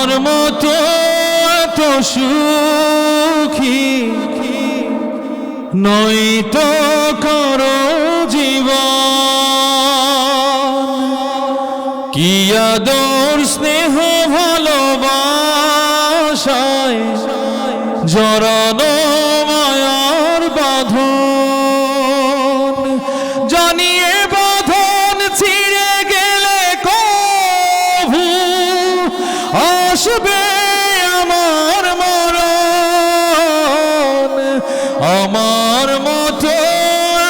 আমার মতো এত সুখী। নয়তো করো জীবন। কি আদর, স্নেহ, ভালোবাসায় জড়ানো মায়ার বাঁধন। জানিয়ে আসবে আমার মরণ। আমার মতো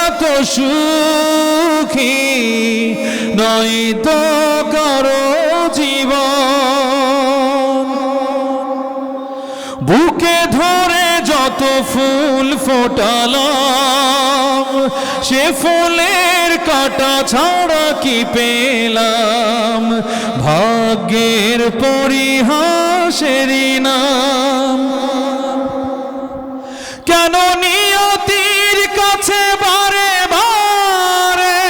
এত সুখী নয় তো কারও জীবন। বুকে ধরে ফুল ফোটালাম, সে ফুলের কাটা ছাড়া কি পেলাম? ভাগ্যের পরিহাসেরই নাম কেন নিয়তির কাছে বারে বারে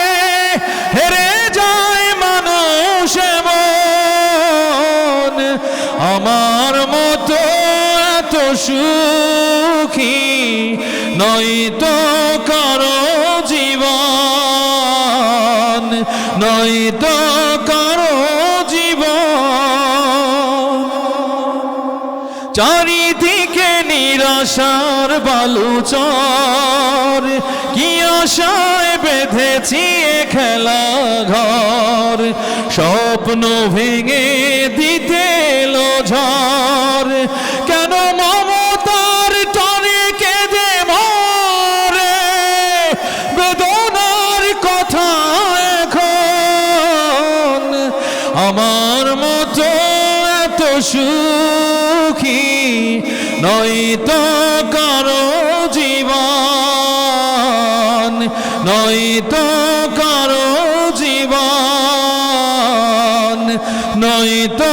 হেরে যায় মানুষ এমন? আমার মতো এত সুখী, নয়তো কারও জীবন, নয়তো কারও জীবন। চারিদিকে নিরাশার বালুচর, কি আশায় বেঁধেছি খেলা ঘর স্বপ্ন ভেঙে দিতে ঝড়, কেন মমতার বেদনার কথা এখন আমার মতো এত সুখী নয়তো কারও জীবন নয়তো কারও জীবন নয়তো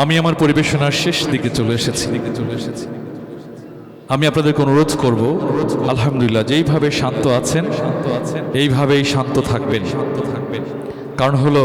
আমি আমার পরিবেশনার শেষ দিকে চলে এসেছি। দিকে চলে এসেছি আমি আপনাদেরকে অনুরোধ করব আলহামদুলিল্লাহ যেইভাবে শান্ত আছেন শান্ত আছেন। এইভাবেই শান্ত থাকবেন শান্ত থাকবেন। কারণ হলো